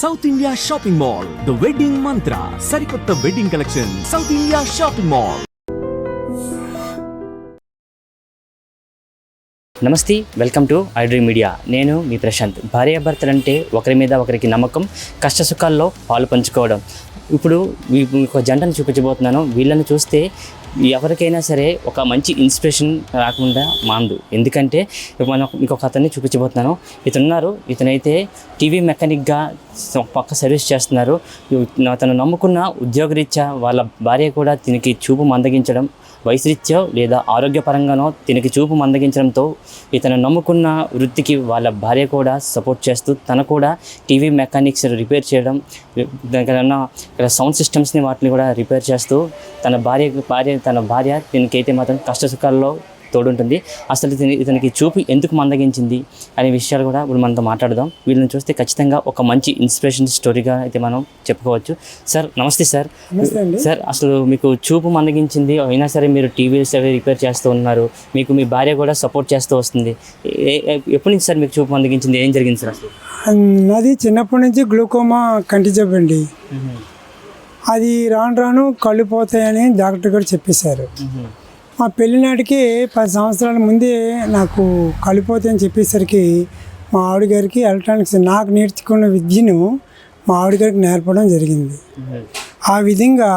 South India shopping mall the wedding Mantra సరికొత్త wedding collection south India shopping mall నమస్తే welcome to iDream media. నేను మీ ప్రశాంత్. భార్యాభర్తలంటే ఒకరి మీద ఒకరికి నమ్మకం కష్టసుఖాల్లో పాలు పంచుకోవడం. ఇప్పుడు ఒక జంటను చూపించబోతున్నాను. వీళ్ళని చూస్తే ఎవరికైనా సరే ఒక మంచి ఇన్స్పిరేషన్ రాకుండా మాందు ఎందుకంటే ఇప్పుడు మనం మీకు ఒక అతన్ని చూపించబోతున్నాను. ఇతను ఉన్నారు. ఇతనైతే టీవీ మెకానిక్గా పక్క సర్వీస్ చేస్తున్నారు. తను అతను నమ్ముకున్న ఉద్యోగరీత్యా వాళ్ళ భార్య కూడా దీనికి చూపు మందగించడం వయసురీత్యా లేదా ఆరోగ్యపరంగానో దీనికి చూపు మందగించడంతో ఇతను నమ్ముకున్న వృత్తికి వాళ్ళ భార్య కూడా సపోర్ట్ చేస్తూ తన కూడా టీవీ మెకానిక్స్ రిపేర్ చేయడం దగ్గర ఉన్న ఇక్కడ సౌండ్ సిస్టమ్స్ని వాటిని కూడా రిపేర్ చేస్తూ తన భార్య భార్య తన భార్య దీనికైతే మాత్రం కష్టసుఖాల్లో తోడుంటుంది. అసలు ఇతని ఇతనికి చూపు ఎందుకు మందగించింది అనే విషయాలు కూడా ఇప్పుడు మనతో మాట్లాడదాం. వీళ్ళని చూస్తే ఖచ్చితంగా ఒక మంచి ఇన్స్పిరేషన్ స్టోరీగా అయితే మనం చెప్పుకోవచ్చు. సార్ నమస్తే సార్. సార్ అసలు మీకు చూపు మందగించింది అయినా సరే మీరు టీవీస్ అవి రిపేర్ చేస్తూ ఉన్నారు. మీకు మీ భార్య కూడా సపోర్ట్ చేస్తూ వస్తుంది. ఎప్పటి నుంచి సార్ మీకు చూపు మందగించింది? ఏం జరిగింది సార్ అసలు? నాది చిన్నప్పటి నుంచి గ్లూకోమా కంటి అండి. అది రాను రాను కళ్ళు పోతాయని డాక్టర్ గారు చెప్పేశారు. మా పెళ్ళినాటికి పది సంవత్సరాల ముందే నాకు కలిపోతే అని చెప్పేసరికి మా ఆవిడగారికి ఎలక్ట్రానిక్స్ నాకు నేర్చుకున్న విద్యను మా ఆవిడగారికి నేర్పడం జరిగింది. ఆ విధంగా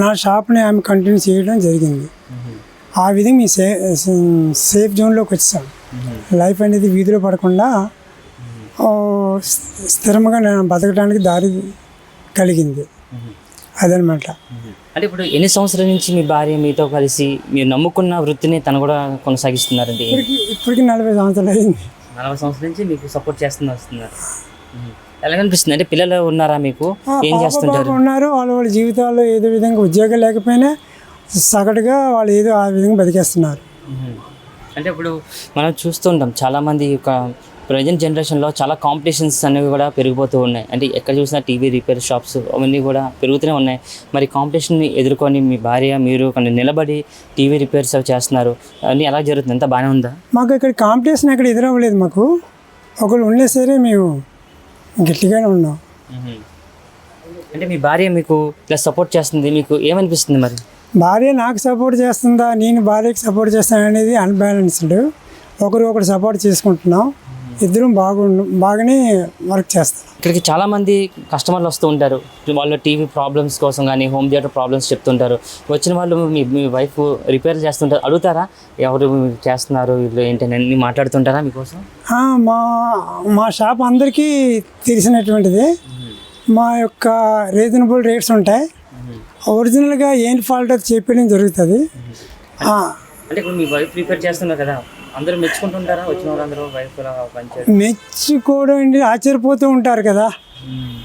నా షాప్ని ఆమె కంటిన్యూ చేయడం జరిగింది. ఆ విధంగా మీ సే సేఫ్ జోన్లోకి వచ్చాం. లైఫ్ అనేది వీధిలో పడకుండా స్థిరంగా నేను బతకడానికి దారి కలిగింది. అదనమాట. అంటే ఇప్పుడు ఎన్ని సంవత్సరాల నుంచి మీ భార్య మీతో కలిసి మీరు నమ్ముకున్న వృత్తిని తను కూడా కొనసాగిస్తున్నారండి? ఇప్పటికి ఇప్పటికి నలభై సంవత్సరాలు అయింది. నలభై సంవత్సరాల నుంచి మీకు సపోర్ట్ చేస్తున్న వస్తున్నారు. ఎలా అనిపిస్తుంది? అంటే పిల్లలు ఉన్నారా మీకు? ఏం చేస్తుంటారు? ఉన్నారు. వాళ్ళ వాళ్ళ జీవితాల్లో ఏదో విధంగా ఉద్యోగం లేకపోయినా సగటుగా వాళ్ళు ఏదో ఆ విధంగా బతికేస్తున్నారు. అంటే ఇప్పుడు మనం చూస్తుంటాం చాలామంది యొక్క ప్రజెంట్ జనరేషన్లో చాలా కాంపిటీషన్స్ అనేవి కూడా పెరిగిపోతూ ఉన్నాయి. అంటే ఎక్కడ చూసినా టీవీ రిపేర్ షాప్స్ అవన్నీ కూడా పెరుగుతూనే ఉన్నాయి. మరి కాంపిటీషన్ని ఎదుర్కొని మీ భార్య మీరు కొన్ని నిలబడి టీవీ రిపేర్స్ అవి చేస్తున్నారు. అన్నీ ఎలా జరుగుతుంది? అంతా బాగానే ఉందా? మాకు ఇక్కడ కాంపిటీషన్ ఎక్కడ ఎదురవ్వలేదు మాకు. ఒకళ్ళు ఉండే సరే మేము గట్టిగానే ఉన్నాం. అంటే మీ భార్య మీకు ఇలా సపోర్ట్ చేస్తుంది. మీకు ఏమనిపిస్తుంది మరి? భార్య నాకు సపోర్ట్ చేస్తుందా? నేను భార్యకి సపోర్ట్ చేస్తాను అనేది అన్బ్యాలెన్స్డ్ ఒకరు ఒకరు సపోర్ట్ చేసుకుంటున్నాం. ఇద్దరం బాగు బాగానే వర్క్ చేస్తాం. ఇక్కడికి చాలామంది కస్టమర్లు వస్తూ ఉంటారు. వాళ్ళు టీవీ ప్రాబ్లమ్స్ కోసం కానీ హోమ్ థియేటర్ ప్రాబ్లమ్స్ చెప్తుంటారు. వచ్చిన వాళ్ళు మీ మీ వైఫ్ రిపేర్ చేస్తుంటారు. అడుగుతారా? ఎవరు చేస్తున్నారు? వీళ్ళు ఏంటని అన్ని మాట్లాడుతుంటారా మీకోసం? మా మా షాప్ అందరికీ తెలిసినటువంటిది. మా యొక్క రీజనబుల్ రేట్స్ ఉంటాయి. ఒరిజినల్గా ఏం ఫాల్ట్ అది చెప్పడం జరుగుతుంది. అంటే ఇప్పుడు మీ వైఫ్ రిపేర్ చేస్తున్నారు కదా. అందరూ మెచ్చుకుంటుంటారా? వచ్చిన వాళ్ళందరూ వైఫ్ పనిచేయడం మెచ్చుకోవడం ఏంటి? ఆశ్చర్యపోతూ ఉంటారు కదా.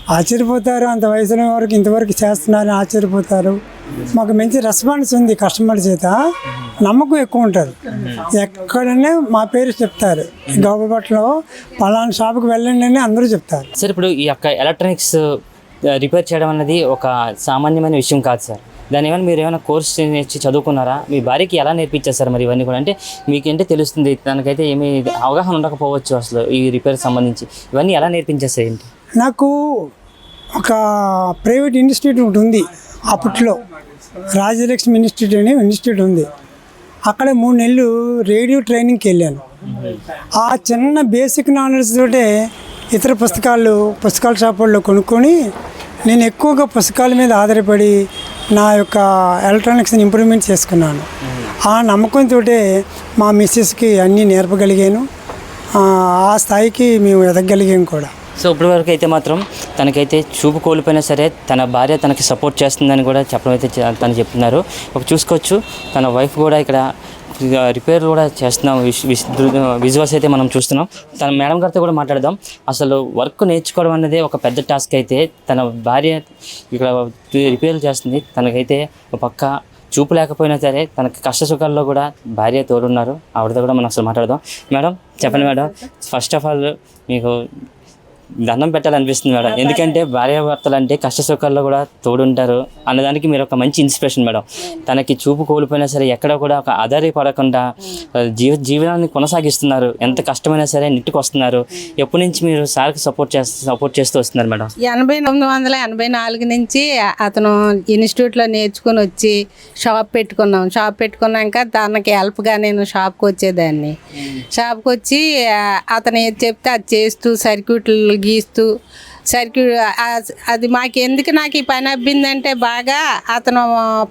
ఆశ్చర్యపోతారు. అంత వయసులో వరకు ఇంతవరకు చేస్తున్నారని ఆశ్చర్యపోతారు. మాకు మంచి రెస్పాన్స్ ఉంది కస్టమర్ చేత. నమ్మకం ఎక్కువ ఉంటుంది. ఎక్కడనే మా పేరు చెప్తారు. గౌబపట్లో పలానా షాప్కి వెళ్ళండి అని అందరూ చెప్తారు. సార్ ఇప్పుడు ఈ యొక్క ఎలక్ట్రానిక్స్ రిపేర్ చేయడం అనేది ఒక సామాన్యమైన విషయం కాదు సార్. దాని ఏమైనా మీరు ఏమైనా కోర్స్ నేర్చి చదువుకున్నారా? మీ భార్యకి ఎలా నేర్పించారు సార్ మరి ఇవన్నీ కూడా? అంటే మీకేంటే తెలుస్తుంది? తనకైతే ఏమీ అవగాహన ఉండకపోవచ్చు అసలు ఈ రిపేర్ సంబంధించి. ఇవన్నీ ఎలా నేర్పించేస్తారు ఏంటి? నాకు ఒక ప్రైవేట్ ఇన్స్టిట్యూట్ ఒకటి ఉంది అప్పట్లో. రాజలక్ష్మి ఇన్స్టిట్యూట్ అనే ఇన్స్టిట్యూట్ ఉంది. అక్కడ మూడు నెలలు రేడియో ట్రైనింగ్కి వెళ్ళాను. ఆ చిన్న బేసిక్ నాలెడ్జ్ తోటే ఇతర పుస్తకాలు పుస్తకాల షాపుల్లో కొనుక్కొని నేను ఎక్కువగా పుస్తకాల మీద ఆధారపడి నా యొక్క ఎలక్ట్రానిక్స్ని ఇంప్రూవ్మెంట్ చేసుకున్నాను. ఆ నమ్మకంతో మా మిస్సెస్కి అన్నీ నేర్పగలిగాను. ఆ స్థాయికి మేము ఎదగలిగాం కూడా. సో ఇప్పటి వరకు అయితే మాత్రం తనకైతే చూపు కోల్పోయినా సరే తన భార్య తనకి సపోర్ట్ చేస్తుందని కూడా చెప్పడం అయితే తను చెప్తున్నారు. ఒక చూసుకోవచ్చు తన వైఫ్ కూడా ఇక్కడ రిపేర్ కూడా చేస్తున్నాం. విజువల్స్ అయితే మనం చూస్తున్నాం. తన మేడం గారితో కూడా మాట్లాడదాం. అసలు వర్క్ నేర్చుకోవడం అనేది ఒక పెద్ద టాస్క్ అయితే. తన భార్య ఇక్కడ రిపేర్లు చేస్తుంది. తనకైతే ఒక పక్క చూపు లేకపోయినా సరే తనకి కష్ట సుఖాల్లో కూడా భార్య తోడున్నారు. ఆవిడతో కూడా మనం అసలు మాట్లాడదాం. మేడం చెప్పండి మేడం ఫస్ట్ ఆఫ్ ఆల్ మీకు దండం పెట్టాలనిపిస్తుంది మేడం. ఎందుకంటే భార్యాభర్తలు అంటే కష్ట సుఖాల్లో కూడా తోడుంటారు. అన్నదానికి మీరు ఒక మంచి ఇన్స్పిరేషన్ మేడం. తనకి చూపు కోల్పోయినా సరే ఎక్కడ కూడా ఒక ఆధారపడకుండా ఆ, జీవ జీవనాన్ని కొనసాగిస్తున్నారు. ఎంత కష్టమైనా సరే నిట్టుకు వస్తున్నారు ఎప్పటి నుంచి మీరు సార్కి సపోర్ట్ చేస్తూ సపోర్ట్ చేస్తూ వస్తున్నారు మేడం? ఎనభై తొమ్మిది వందల ఎనభై నాలుగు నుంచి అతను ఇన్స్టిట్యూట్లో నేర్చుకుని వచ్చి షాప్ పెట్టుకున్నాం. షాప్ పెట్టుకున్నాక తనకి హెల్ప్గా నేను షాప్కి వచ్చేదాన్ని షాప్కి వచ్చి అతను ఏది చెప్తే అది చేస్తూ సర్క్యూట్లు గీస్తూ సర్కిల్ అది మాకు ఎందుకు నాకు ఈ పని అబ్బిందంటే బాగా అతను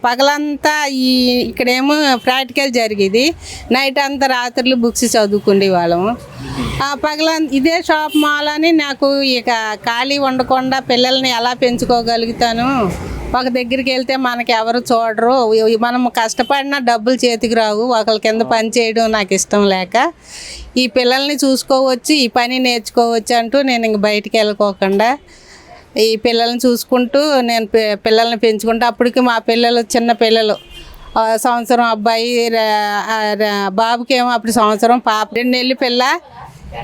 పగలంతా ఈ ఇక్కడేమో ప్రాక్టికల్ జరిగేది. నైట్ అంతా రాత్రులు బుక్స్ చదువుకునే వాళ్ళము ఆ ఇదే షాప్ మాల్ అని నాకు ఇక ఖాళీ ఉండకుండా పిల్లల్ని ఎలా పెంచుకోగలుగుతాను? ఒక దగ్గరికి వెళ్తే మనకి ఎవరు చూడరు. మనం కష్టపడినా డబ్బులు చేతికి రావు. ఒకరి కింద పని చేయడం నాకు ఇష్టం లేక ఈ పిల్లల్ని చూసుకోవచ్చు ఈ పని నేర్చుకోవచ్చు అంటూ నేను ఇంక బయటికి వెళ్ళకోకుండా ఈ పిల్లల్ని చూసుకుంటూ నేను పిల్లల్ని పెంచుకుంటూ అప్పటికి మా పిల్లలు చిన్న పిల్లలు. సంవత్సరం అబ్బాయి బాబుకి ఏమో అప్పుడు సంవత్సరం పాప రెండు నెలలు పిల్ల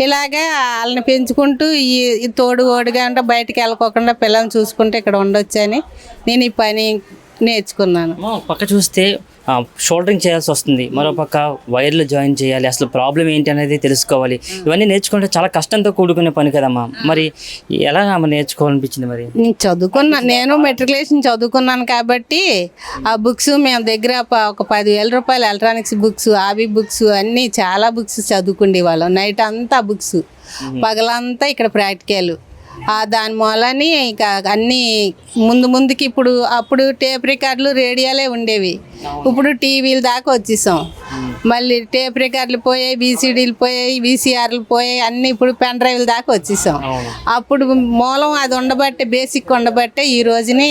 ఇలాగే వాళ్ళని పెంచుకుంటూ ఈ తోడు ఓడిగా అంటే బయటికి వెళ్ళకోకుండా పిల్లల్ని చూసుకుంటూ ఇక్కడ ఉండొచ్చని నేను ఈ పని నేర్చుకున్నాను. పక్క చూస్తే షోల్డరింగ్ చేయాల్సి వస్తుంది. మరో పక్క వైర్లు జాయిన్ చేయాలి అసలు ప్రాబ్లం ఏంటి అనేది తెలుసుకోవాలి. ఇవన్నీ నేర్చుకుంటే చాలా కష్టంతో కూడుకునే పని కదమ్మా. మరి ఎలా నేర్చుకోవాలనిపించింది మరి? నేను చదువుకున్నా నేను మెట్రికులేషన్ చదువుకున్నాను కాబట్టి ఆ బుక్స్ మేము దగ్గర ఒక పదివేల రూపాయలు ఎలక్ట్రానిక్స్ బుక్స్ ఆబీ బుక్స్ అన్నీ చాలా బుక్స్ చదువుకుండే వాళ్ళం నైట్ అంతా బుక్స్ పగలంతా ఇక్కడ ప్రాక్టికల్ ఆ దాని మూలని ఇక అన్నీ ముందు ముందుకి ఇప్పుడు అప్పుడు టేప్ రికార్డులు రేడియోలే ఉండేవి. ఇప్పుడు టీవీలు దాకా వచ్చేసాం. మళ్ళీ టేప్ రికార్డులు పోయాయి బీసీడీలు పోయాయి వీసీఆర్లు పోయాయి అన్నీ ఇప్పుడు పెన్ డ్రైవ్ల దాకా వచ్చేసాం. అప్పుడు మూలం అది ఉండబట్టే బేసిక్ ఉండబట్టే ఈ రోజుని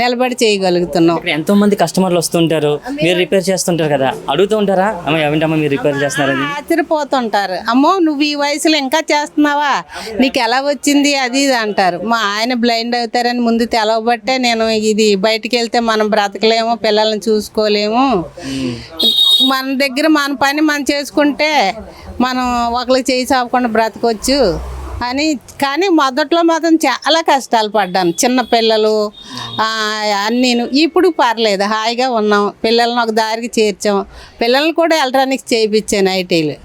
నిలబడి చేయగలుగుతున్నాం. ఎంతో మంది కస్టమర్లు వస్తుంటారు మీరు రిపేర్ చేస్తుంటారు కదా అడుగుతూ ఉంటారా? అమ్మ ఏమిటమ్మా మీరు రిపేర్ చేస్తున్నారని? ఆశ్చర్యపోతుంటారు. అమ్మో నువ్వు ఈ వయసులో ఇంకా చేస్తున్నావా? నీకు ఎలా వచ్చింది? అది ఇది అంటారు. మా ఆయన బ్లైండ్ అవుతారని ముందు తెలవబట్టే నేను ఇది బయటికి వెళ్తే మనం బ్రతకలేము పిల్లల్ని చూసుకోలేము. మన దగ్గర మన పని మనం చేసుకుంటే మనం ఒకరికి చేయి చాపకుండా బ్రతకొచ్చు అని. కానీ మొదట్లో మాత్రం చాలా కష్టాలు పడ్డాను చిన్న పిల్లలు అన్నీ ఇప్పుడు పర్లేదు హాయిగా ఉన్నాం. పిల్లల్ని ఒక దారికి చేర్చాం. పిల్లల్ని కూడా ఎలక్ట్రానిక్స్ చేయించాను ఐటీలు.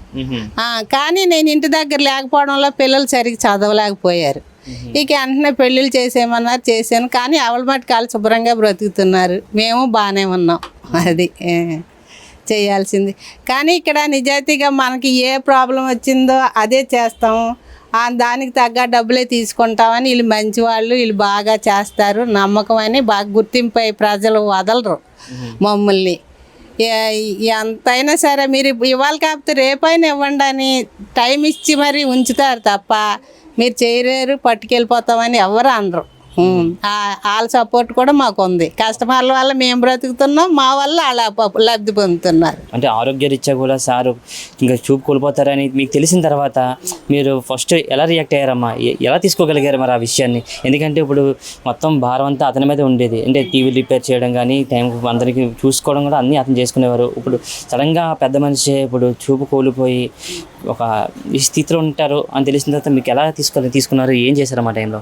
కానీ నేను ఇంటి దగ్గర లేకపోవడంలో పిల్లలు సరిగ్గా చదవలేకపోయారు. ఇక వెంటనే పెళ్ళిళ్ళు చేసేయమన్నారు చేశాను. కానీ అవల వాళ్ళు శుభ్రంగా బ్రతుకుతున్నారు. మేము బాగానే ఉన్నాం. అది చేయాల్సింది. కానీ ఇక్కడ నిజాయితీగా మనకి ఏ ప్రాబ్లం వచ్చిందో అదే చేస్తాము దానికి తగ్గ డబ్బులే తీసుకుంటామని వీళ్ళు మంచి వాళ్ళు వీళ్ళు బాగా చేస్తారు. నమ్మకం అని బాగా గుర్తింపు అయ్యి ప్రజలు వదలరు మమ్మల్ని. ఎంతైనా సరే మీరు ఇవాళ కాకపోతే రేపైనా ఇవ్వండి అని టైం ఇచ్చి మరి ఉంచుతారు తప్ప మీరు చేయలేరు పట్టుకెళ్ళిపోతామని ఎవరు అనరు. వాళ్ళ సపోర్ట్ కూడా మాకు ఉంది కస్టమర్ల వల్ల మేము బ్రతుకుతున్నాం మా వల్ల వాళ్ళ లబ్ధి పొందుతున్నారు. అంటే ఆరోగ్యరీత్యా కూడా సారు ఇంకా చూపు కోల్పోతారని మీకు తెలిసిన తర్వాత మీరు ఫస్ట్ ఎలా రియాక్ట్ అయ్యారమ్మా? ఎలా తీసుకోగలిగారు మరి ఆ విషయాన్ని? ఎందుకంటే ఇప్పుడు మొత్తం భారం అంతా అతని మీద ఉండేది. అంటే టీవీ రిపేర్ చేయడం కానీ టైం అందరికీ చూసుకోవడం కూడా అన్నీ అతను చేసుకునేవారు. ఇప్పుడు సడన్గా పెద్ద మనిషి ఇప్పుడు చూపు కోల్పోయి ఒక స్థితిలో ఉంటారు అని తెలిసిన తర్వాత మీకు ఎలా తీసుకో తీసుకున్నారు? ఏం చేశారు ఆ టైంలో?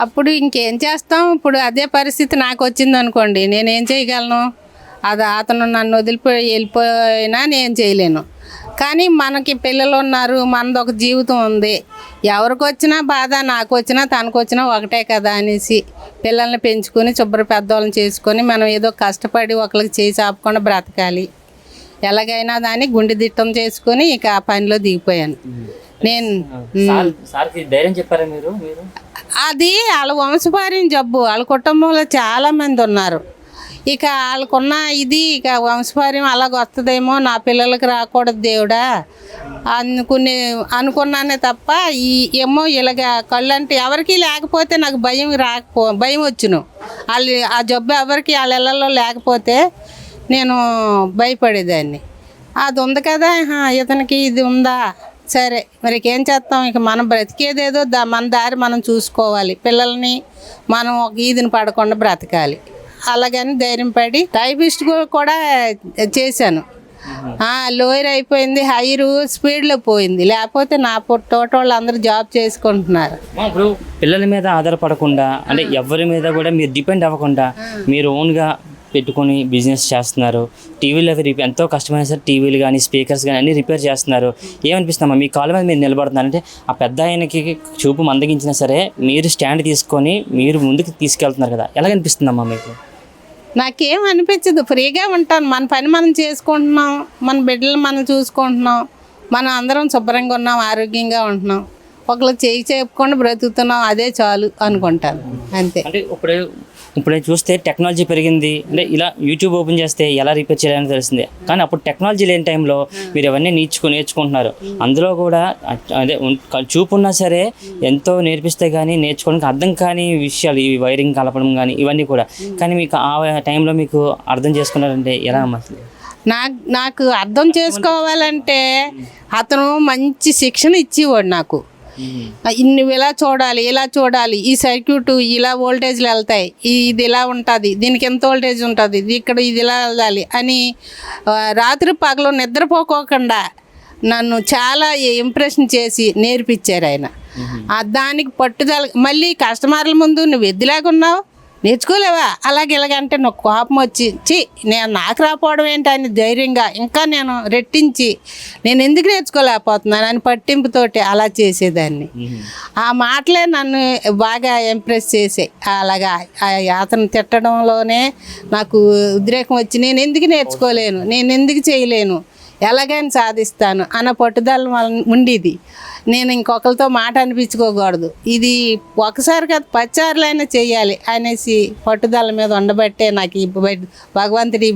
అప్పుడు ఇంకేం చేస్తాం? ఇప్పుడు అదే పరిస్థితి నాకు వచ్చింది అనుకోండి. నేనేం చేయగలను? అది అతను నన్ను వదిలిపోయి వెళ్ళిపోయినా నేను చేయలేను. కానీ మనకి పిల్లలు ఉన్నారు. మనది ఒక జీవితం ఉంది. ఎవరికి వచ్చినా బాధ నాకు వచ్చినా తనకు వచ్చినా ఒకటే కదా అనేసి పిల్లల్ని పెంచుకొని శుభ్ర పెద్దవాళ్ళని చేసుకొని మనం ఏదో కష్టపడి ఒకరికి చేసి ఆపకుండా బ్రతకాలి. ఎలాగైనా దాన్ని గుండె దిట్టం చేసుకొని ఇక ఆ పనిలో దిగిపోయాను. నేను సార్ సార్కి ధైర్యం చెప్పారా మీరు మీరు? అది వాళ్ళ వంశపార్యం జబ్బు వాళ్ళ కుటుంబంలో చాలా మంది ఉన్నారు. ఇక వాళ్ళకున్న ఇది ఇక వంశపార్యం అలాగ వస్తుందేమో నా పిల్లలకి రాకూడదు దేవుడా. అనుకునే అనుకున్నానే తప్ప ఈ ఏమో ఇలాగ కళ్ళు అంటే ఎవరికి లేకపోతే నాకు భయం రాకపో భయం వచ్చును. వాళ్ళు ఆ జబ్బు ఎవరికి వాళ్ళ ఇళ్ళల్లో లేకపోతే నేను భయపడేదాన్ని. అది ఉంది కదా ఇతనికి ఇది ఉందా? సరే మరి ఏం చేస్తాం? ఇక మనం బ్రతికేదేదో దా మన దారి మనం చూసుకోవాలి. పిల్లల్ని మనం ఒక ఈదిని పడకుండా బ్రతకాలి. అలాగని ధైర్యం పడి టైపిస్ట్ కూడా చేశాను. లోయర్ అయిపోయింది హైరు స్పీడ్లో పోయింది. లేకపోతే నా తోట వాళ్ళు అందరూ జాబ్ చేసుకుంటున్నారు. ఇప్పుడు పిల్లల మీద ఆధారపడకుండా అంటే ఎవరి మీద కూడా మీరు డిపెండ్ అవ్వకుండా మీరు ఓన్గా పెట్టుకొని బిజినెస్ చేస్తున్నారు. టీవీలు అవి రిపేర్ ఎంతో కష్టమైన సరే టీవీలు కానీ స్పీకర్స్ కానీ అన్నీ రిపేర్ చేస్తున్నారు. ఏమనిపిస్తుందమ్మా? మీ కాళ్ళ మీద మీరు నిలబడుతున్నారు అంటే ఆ పెద్ద ఆయనకి చూపు మందగించినా సరే మీరు స్టాండ్ తీసుకొని మీరు ముందుకు తీసుకెళ్తున్నారు కదా. ఎలాగనిపిస్తుందమ్మా మీకు? నాకేం అనిపించదు. ఫ్రీగా ఉంటాను. మన పని మనం చేసుకుంటున్నాం. మన బిడ్డలు మనం చూసుకుంటున్నాం. మనం అందరం శుభ్రంగా ఉన్నాం ఆరోగ్యంగా ఉంటున్నాం. ఒకళ్ళు చేయి చెప్పుకొని బ్రతుకుతున్నాం అదే చాలు అనుకుంటాను అంతే. అంటే ఇప్పుడు ఇప్పుడు చూస్తే టెక్నాలజీ పెరిగింది. అంటే ఇలా యూట్యూబ్ ఓపెన్ చేస్తే ఎలా రిపేర్ చేయాలని తెలిసిందే. కానీ అప్పుడు టెక్నాలజీ లేని టైంలో మీరు అవన్నీ నేర్చుకుని నేర్చుకుంటున్నారు. అందులో కూడా అదే చూపు ఉన్నా సరే ఎంతో నేర్పిస్తే కానీ నేర్చుకోవడానికి అర్థం కాని విషయాలు ఈ వైరింగ్ కలపడం కానీ ఇవన్నీ కూడా. కానీ మీకు ఆ టైంలో మీకు అర్థం చేసుకున్నారంటే ఎలా అమ్మా? అసలు నాకు నాకు అర్థం చేసుకోవాలంటే అతను మంచి శిక్షణ ఇచ్చేవాడు నాకు. ఇన్ని ఇలా చూడాలి ఇలా చూడాలి ఈ సర్క్యూట్ ఇలా వోల్టేజ్లు వెళ్తాయి ఈ- ఇది ఇలా ఉంటుంది దీనికి ఎంత వోల్టేజ్ ఉంటుంది ఇది ఇక్కడ ఇది ఇలా వెళ్ళాలి అని రాత్రి పగలు నిద్రపోకోకుండా నన్ను చాలా ఇంప్రెషన్ చేసి నేర్పించారు ఆయన. దానికి పట్టుదల మళ్ళీ కస్టమర్ల ముందు నువ్వు ఎద్దులాగున్నావు నేర్చుకోలేవా? అలాగే ఇలాగంటే నాకు కోపం వచ్చి చి నేను నాకు రాపోవడం ఏంటి అని ధైర్యంగా ఇంకా నేను రెట్టించి నేను ఎందుకు నేర్చుకోలేకపోతున్నాను అని పట్టింపుతోటి అలా చేసేదాన్ని. ఆ మాటలే నన్ను బాగా ఇంప్రెస్ చేసాయి. అలాగా ఆ అతను తిట్టడంలోనే నాకు ఉద్రేకం వచ్చి నేను ఎందుకు నేర్చుకోలేను? నేను ఎందుకు చేయలేను? ఎలాగైనా సాధిస్తాను అన్న పట్టుదల ఉండేది. నేను ఇంకొకరితో మాట అనిపించుకోకూడదు. ఇది ఒకసారి కాదు పచ్చారులైనా చేయాలి అనేసి పట్టుదల మీద ఉండబట్టే నాకు ఈ బ- భగవంతుడి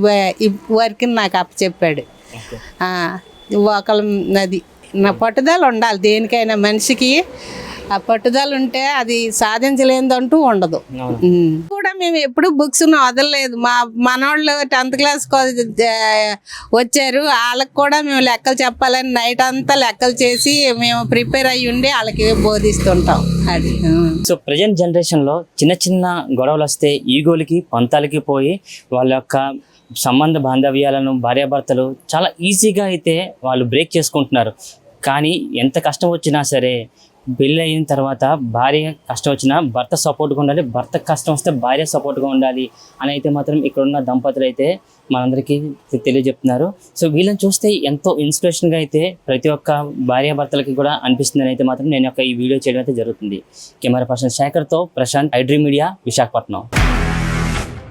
వర్క్ని నాకు అప్పచెప్పాడు. ఒకళ్ళ అది నా పట్టుదల ఉండాలి దేనికైనా మనిషికి. ఆ పట్టుదల ఉంటే అది సాధించలేదంటూ ఉండదు. కూడా మేము ఎప్పుడు బుక్స్ వదలలేదు. మా మనోళ్ళు టెన్త్ క్లాస్ వచ్చారు. వాళ్ళకి కూడా మేము లెక్కలు చెప్పాలని నైట్ అంతా లెక్కలు చేసి మేము ప్రిపేర్ అయ్యి ఉండి వాళ్ళకి బోధిస్తుంటాం. అది. సో ప్రజెంట్ జనరేషన్లో చిన్న చిన్న గొడవలు వస్తే ఈగోలకి పంతాలకి పోయి వాళ్ళ యొక్క సంబంధ బాంధవ్యాలను భార్యాభర్తలు చాలా ఈజీగా అయితే వాళ్ళు బ్రేక్ చేసుకుంటున్నారు. కానీ ఎంత కష్టం వచ్చినా సరే పెళ్ళి అయిన తర్వాత భార్య కష్టం వచ్చినా భర్త సపోర్ట్గా ఉండాలి. భర్త కష్టం వస్తే భార్య సపోర్ట్గా ఉండాలి అని అయితే మాత్రం ఇక్కడ ఉన్న దంపతులు అయితే మనందరికీ తెలియజెప్తున్నారు. సో వీళ్ళని చూస్తే ఎంతో ఇన్స్పిరేషన్గా అయితే ప్రతి ఒక్క భార్యాభర్తలకి కూడా అనిపిస్తుందని అయితే మాత్రం నేను ఒక ఈ వీడియో చేయడం అయితే జరుగుతుంది. కెమెరా పర్సన్ శేఖర్తో ప్రశాంత్ ఐడ్రీ మీడియా విశాఖపట్నం.